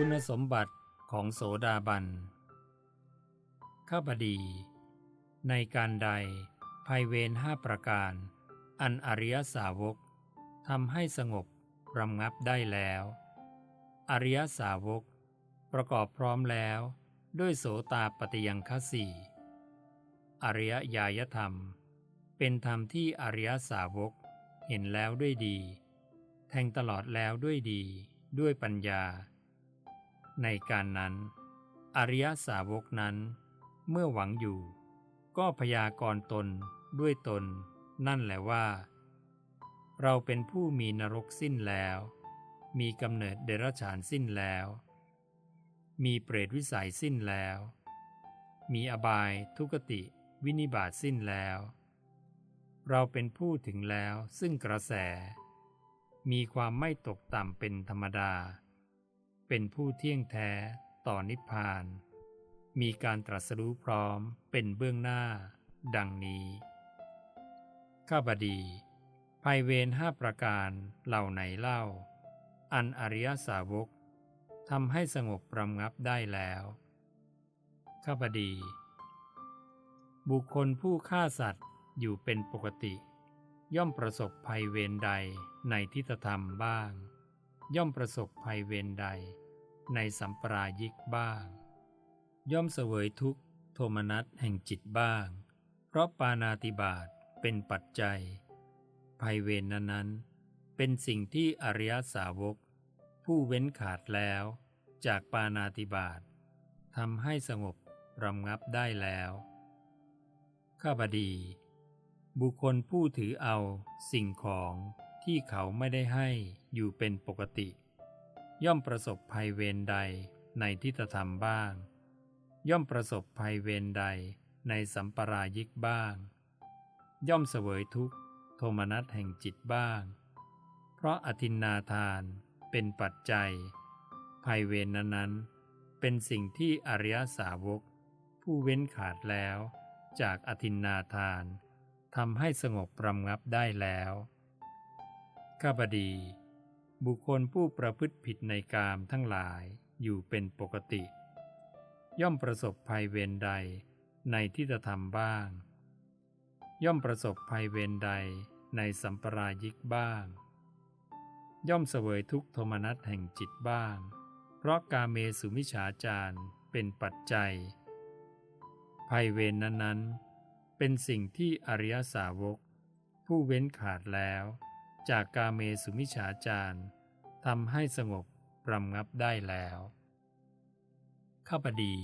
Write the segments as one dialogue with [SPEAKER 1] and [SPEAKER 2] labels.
[SPEAKER 1] คุณสมบัติของโสดาบัน ข้าบดี ในการใดภัยเวรห้าประการ อันอริยสาวกทำให้สงบรำงับได้แล้ว อริยสาวก ประกอบพร้อมแล้วด้วยโสตาปฏิยังคสีอริยญาณธรรม เป็นธรรมที่อริยสาวกเห็นแล้วด้วยดี แทงตลอดแล้วด้วยดี ด้วยปัญญา ในการนั้น อริยสาวกนั้น เมื่อหวังอยู่ ก็พยากรณ์ตนด้วยตน นั่นแหละว่า เราเป็นผู้มีนรกสิ้นแล้ว มีกำเนิดเดรัจฉานสิ้นแล้ว มีเปรตวิสัยสิ้นแล้ว มีอบายทุกติวินิบาตสิ้นแล้ว เราเป็นผู้ถึงแล้วซึ่งกระแส มีความไม่ตกต่ำเป็นธรรมดา เป็นผู้เที่ยงแท้ต่อนิพพาน มีการตรัสรู้พร้อมเป็นเบื้องหน้า ดังนี้ ข้าบดีภัยเวรห้าประการเหล่าไหนเล่า อันอริยสาวกทำให้สงบปรำงับได้แล้ว ข้าบดี บุคคลผู้ฆ่าสัตว์อยู่เป็นปกติ ย่อมประสบภัยเวรใดในทิฏฐธรรมบ้าง ย่อมประสบภัยเวรใด ในสัมปรายิกบ้าง ย่อมเสวยทุกข์โทมนัสแห่งจิตบ้าง เพราะปานาติบาตเป็นปัจจัย ภัยเวรนนั้นเป็นสิ่งที่อริยสาวก ผู้เว้นขาดแล้วจากปานาติบาตทำให้สงบรำงับได้แล้ว ข้าบดี บุคคลผู้ถือเอาสิ่งของที่เขาไม่ได้ให้ อยู่เป็นปกติ ย่อมประสบภัยเวรใดในทิฏฐธรรมบ้าง ย่อมประสบภัยเวรใดในสัมปรายิกบ้าง ย่อมเสวยทุกขโทมนัสแห่งจิตบ้าง เพราะอธินนาทานเป็นปัจจัย ภัยเวรนั้นๆ เป็นสิ่งที่อริยสาวก ผู้เว้นขาดแล้วจากอธินนาทานทำให้สงบปรำงับได้แล้วข้าบดี บุคคลผู้ประพฤติผิดในกามทั้งหลายอยู่เป็นปกติ ย่อมประสบภัยเวรใดในทิฏฐธรรมบ้าง ย่อมประสบภัยเวรใดในสัมปรายิกบ้าง ย่อมเสวยทุกโทมนัสแห่งจิตบ้าง เพราะกาเมสุมิฉาจารเป็นปัจจัย ภัยเวรนั้นๆ เป็นสิ่งที่อริยสาวก ผู้เว้นขาดแล้ว จากกาเมสุมิฉาจารทำให้สงบรำงับได้แล้วข้าพดี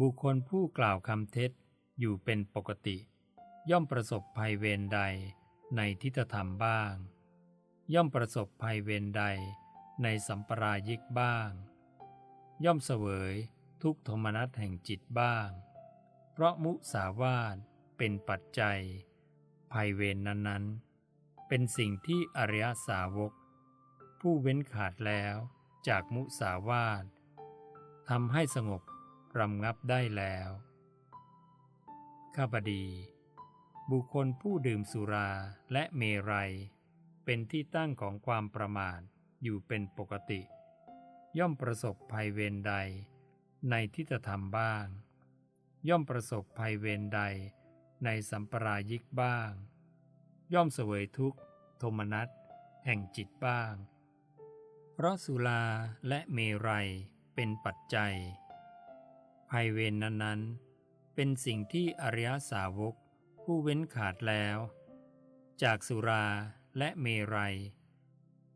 [SPEAKER 1] บุคคลผู้กล่าวคำเท็จอยู่เป็นปกติ ย่อมประสบภัยเวรใดในทิฏฐธรรมบ้าง ย่อมประสบภัยเวรใดในสัมปรายิกบ้าง ย่อมเสวยทุกโทมนัสแห่งจิตบ้าง เพราะมุสาวาทเป็นปัจจัย ภัยเวรนนั้นๆ เป็นสิ่งที่อริยสาวก ผู้เว้นขาดแล้วจากมุสาวาททำให้สงบรำงับได้แล้วข้าพดี บุคคลผู้ดื่มสุราและเมรัย เป็นที่ตั้งของความประมาทอยู่เป็นปกติ ย่อมประสบภัยเวรใด ในทิฏฐธรรมบ้าง ย่อมประสบภัยเวรใดในสัมปรายิกบ้าง ย่อมเสวยทุกข์ โทมนัสแห่งจิตบ้าง เพราะสุราและเมรัยเป็นปัจจัย ภัยเวรนนั้นๆ เป็นสิ่งที่อริยสาวกผู้เว้นขาดแล้ว จากสุราและเมรัย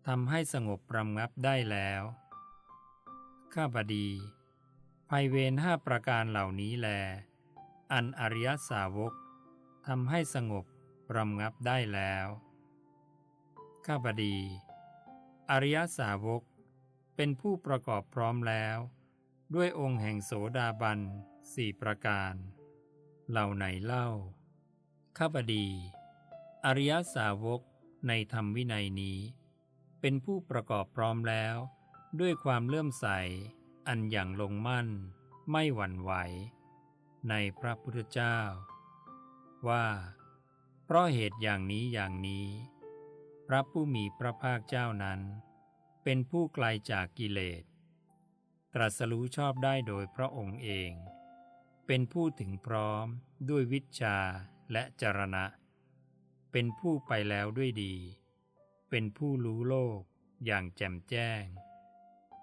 [SPEAKER 1] ทำให้สงบปรำงับได้แล้ว ข้าบดี ภัยเวรห้าประการเหล่านี้แล อันอริยสาวกทำให้สงบ รำงับได้แล้ว ข้าบดี อริยสาวกเป็นผู้ประกอบพร้อมแล้ว ด้วยองค์แห่งโสดาบันสี่ประการ เหล่าไหนเล่า ข้าบดี อริยสาวกในธรรมวินัยนี้ เป็นผู้ประกอบพร้อมแล้ว ด้วยความเลื่อมใส อันอย่างลงมั่น ไม่หวั่นไหว ในพระพุทธเจ้า ว่า เพราะเหตุอย่างนี้อย่างนี้ พระผู้มีพระภาคเจ้านั้น เป็นผู้ไกลจากกิเลส ตรัสรู้ชอบได้โดยพระองค์เอง เป็นผู้ถึงพร้อมด้วยวิชาและจรณะ เป็นผู้ไปแล้วด้วยดี เป็นผู้รู้โลกอย่างแจ่มแจ้ง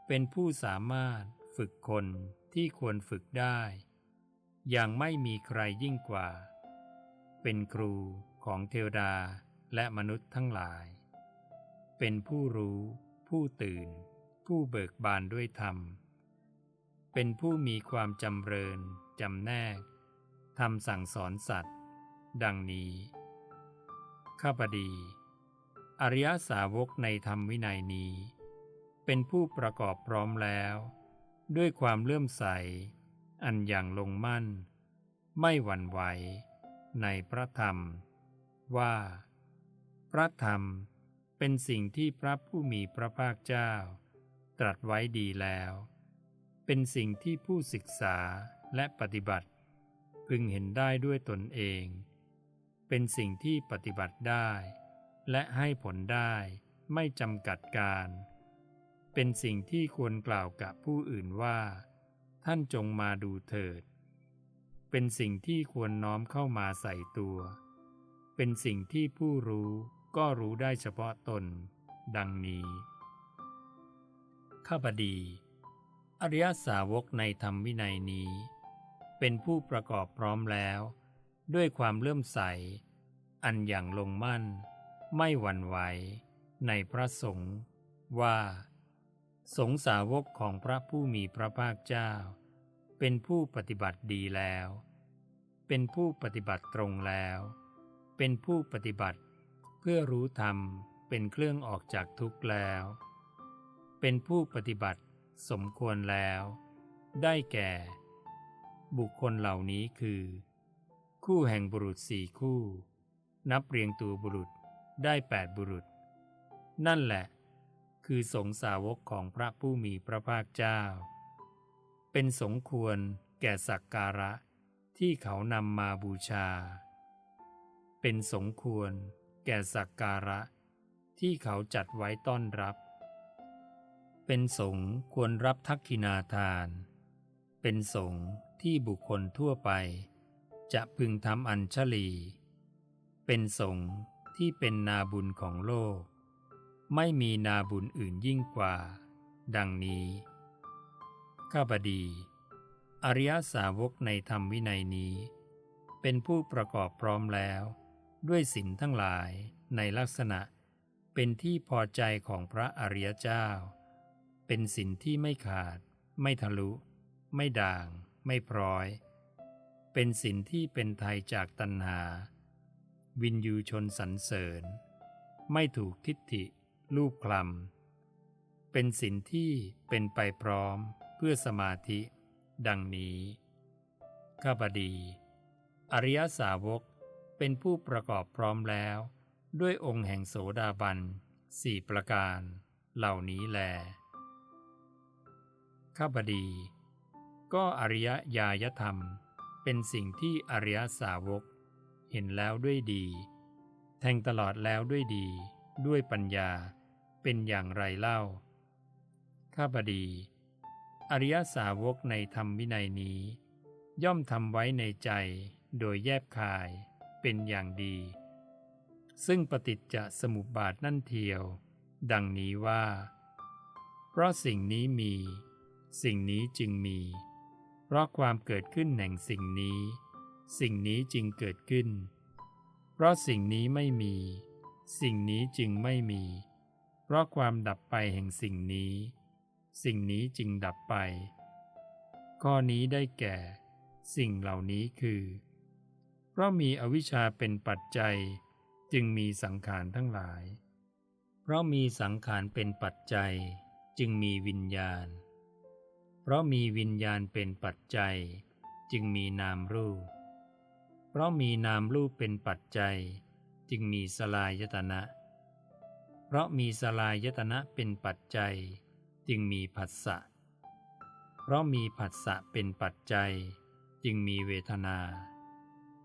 [SPEAKER 1] เป็นผู้สามารถฝึกคนที่ควรฝึกได้ อย่างไม่มีใครยิ่งกว่า เป็นครู ของเทวดาและมนุษย์ทั้งหลาย เป็นผู้รู้ ผู้ตื่น ผู้เบิกบานด้วยธรรม เป็นผู้มีความจำเริญจำแนกทำสั่งสอนสัตว์ ดังนี้ ข้าพดี อริยสาวกในธรรมวินัยนี้ เป็นผู้ประกอบพร้อมแล้ว ด้วยความเลื่อมใส อันอย่างลงมั่น ไม่หวั่นไหว ในพระธรรม ว่า พระธรรมเป็นสิ่งที่พระผู้มีพระภาคเจ้า ตรัสไว้ดีแล้ว เป็นสิ่งที่ผู้ศึกษาและปฏิบัติ พึงเห็นได้ด้วยตนเอง เป็นสิ่งที่ปฏิบัติได้ และให้ผลได้ไม่จำกัดการ เป็นสิ่งที่ควรกล่าวกับผู้อื่นว่า ท่านจงมาดูเถิด เป็นสิ่งที่ควรน้อมเข้ามาใส่ตัว เป็นสิ่งที่ผู้รู้ก็รู้ได้เฉพาะตน ดังนี้ข้าพดี อริยสาวกในธรรมวินัยนี้ เป็นผู้ประกอบพร้อมแล้ว ด้วยความเลื่อมใส อันอย่างลงมั่น ไม่หวั่นไหว ในพระสงฆ์ว่า สงสาวกของพระผู้มีพระภาคเจ้า เป็นผู้ปฏิบัติดีแล้ว เป็นผู้ปฏิบัติตรงแล้ว เป็นผู้ปฏิบัติ เพื่อรู้ธรรมเป็นเครื่องออกจากทุกข์แล้ว เป็นผู้ปฏิบัติสมควรแล้ว ได้แก่ บุคคลเหล่านี้คือ คู่แห่งบุรุษสี่คู่ นับเรียงตัวบุรุษได้แปดบุรุษ นั่นแหละ คือสงสาวกของพระผู้มีพระภาคเจ้า เป็นสมควรแก่สักการะที่เขานำมาบูชา เป็นสมควรแก่สักการะ ที่เขาจัดไว้ต้อนรับ เป็นสงฆ์ควรรับทักขินาทาน เป็นสงฆ์ที่บุคคลทั่วไป จะพึงทำอัญชลี เป็นสงฆ์ที่เป็นนาบุญของโลก ไม่มีนาบุญอื่นยิ่งกว่า ดังนี้ข้าพดี อริยสาวกในธรรมวินัยนี้ เป็นผู้ประกอบพร้อมแล้ว ด้วยสินทั้งหลายในลักษณะเป็นที่พอใจของพระอริยเจ้า เป็นสินที่ไม่ขาด ไม่ทะลุ ไม่ด่าง ไม่พร้อย เป็นสินที่เป็นไทยจากตัณหา วินยูชนสรรเสริญ ไม่ถูกทิฏฐิรูปคลำเป็นสินที่เป็นไปพร้อมเพื่อสมาธิ ดังนี้ข้าพดี อริยสาวก เป็นผู้ประกอบพร้อมแล้ว ด้วยองค์แห่งโสดาบันสี่ประการ เหล่านี้แล ข้าพดี ก็อริยญาณธรรม เป็นสิ่งที่อริยสาวก เห็นแล้วด้วยดี แทงตลอดแล้วด้วยดี ด้วยปัญญาเป็นอย่างไรเล่า ข้าพดี อริยสาวกในธรรมวินัยนี้ ย่อมทำไว้ในใจโดยแยบคาย เป็นอย่างดี ซึ่งปฏิจจสมุปบาทนั่นเทียว ดังนี้ว่า เพราะสิ่งนี้มี สิ่งนี้จึงมี เพราะความเกิดขึ้นแห่งสิ่งนี้ สิ่งนี้จึงเกิดขึ้น เพราะสิ่งนี้ไม่มี สิ่งนี้จึงไม่มี เพราะความดับไปแห่งสิ่งนี้ สิ่งนี้จึงดับไป ข้อนี้ได้แก่ สิ่งเหล่านี้คือ เพราะมีอวิชชาเป็นปัจจัย จึงมีสังขารทั้งหลาย เพราะมีสังขารเป็นปัจจัย จึงมีวิญญาณ เพราะมีวิญญาณเป็นปัจจัย จึงมีนามรูป เพราะมีนามรูปเป็นปัจจัย จึงมีสลายตนะ เพราะมีสลายตนะเป็นปัจจัย จึงมีผัสสะ เพราะมีผัสสะเป็นปัจจัย จึงมีเวทนา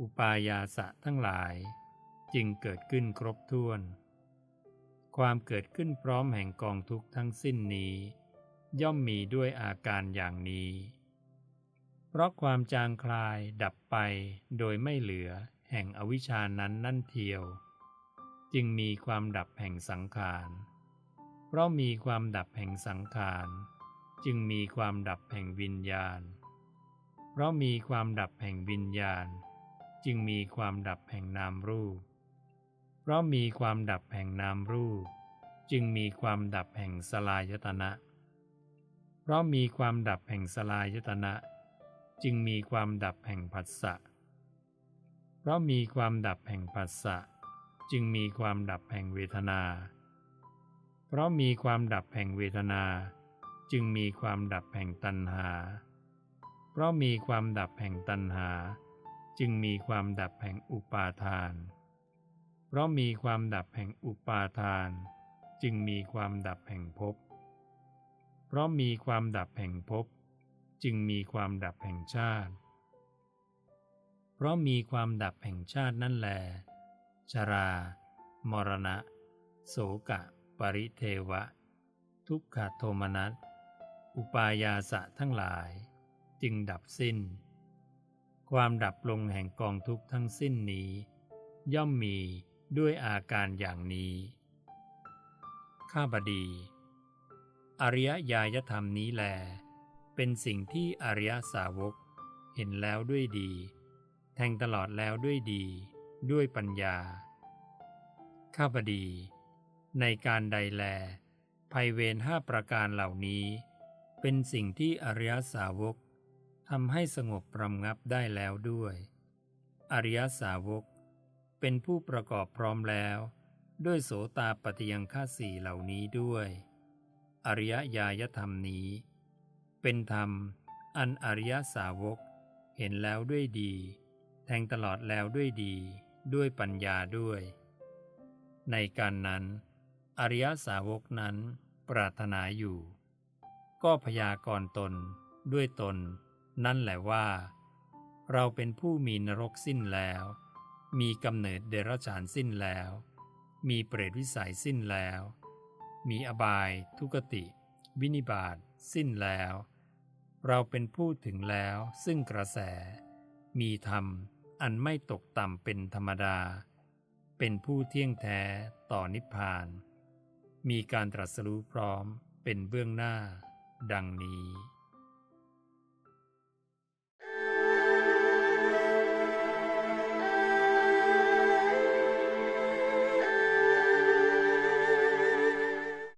[SPEAKER 1] อุปายาสะทั้งหลาย จึงเกิดขึ้นครบถ้วน ความเกิดขึ้นพร้อมแห่งกองทุกข์ทั้งสิ้นนี้ ย่อมมีด้วยอาการอย่างนี้ เพราะความจางคลายดับไปโดยไม่เหลือแห่งอวิชานั้นนั่นเทียว จึงมีความดับแห่งสังขารเพราะมีความดับแห่งสังขารจึงมีความดับแห่งวิญญาณ เพราะมีความดับแห่งวิญญาณ จึงมีความดับแห่งนามรูป เพราะมีความดับแห่งนามรูป จึงมีความดับแห่งสลายตนะ เพราะมีความดับแห่งสลายตนะ จึงมีความดับแห่งผัสสะ เพราะมีความดับแห่งผัสสะ จึงมีความดับแห่งเวทนา เพราะมีความดับแห่งเวทนา จึงมีความดับแห่งตัณหา เพราะมีความดับแห่งตัณหา จึงมีความดับแห่งอุปาทาน เพราะมีความดับแห่งอุปาทาน จึงมีความดับแห่งภพ เพราะมีความดับแห่งภพจึงมีความดับแห่งชาติ เพราะมีความดับแห่งชาตินั่นแล ชรา มรณะ โสกะ ปริเทวะ ทุกขโทมนัส อุปายาสะทั้งหลาย จึงดับสิ้น ความดับลงแห่งกองทุกข์ทั้งสิ้นนี้ ย่อมมีด้วยอาการอย่างนี้ ข้าบดี อริยญาณธรรมนี้แล เป็นสิ่งที่อริยสาวก เห็นแล้วด้วยดี แทงตลอดแล้วด้วยดี ด้วยปัญญา ข้าบดี ในการใดแล ภัยเวรห้าประการเหล่านี้ เป็นสิ่งที่อริยสาวก ทำให้สงบประงับได้แล้วด้วย อริยสาวก เป็นผู้ประกอบพร้อมแล้ว ด้วยโสตาปฏิยังฆาสี่เหล่านี้ด้วย อริยญาณธรรมนี้ เป็นธรรมอันอริยสาวกเห็นแล้วด้วยดี แทงตลอดแล้วด้วยดี ด้วยปัญญาด้วย ในการนั้น อริยสาวกนั้นปรารถนาอยู่ ก็พยากรณ์ตนด้วยตน นั่นแหละว่า เราเป็นผู้มีนรกสิ้นแล้ว มีกำเนิดเดรัจฉานสิ้นแล้ว มีเปรตวิสัยสิ้นแล้ว มีอบายทุกติ วินิบาตสิ้นแล้ว เราเป็นผู้ถึงแล้วซึ่งกระแส มีธรรมอันไม่ตกต่ำเป็นธรรมดา เป็นผู้เที่ยงแท้ต่อนิพพาน มีการตรัสรู้พร้อมเป็นเบื้องหน้า ดังนี้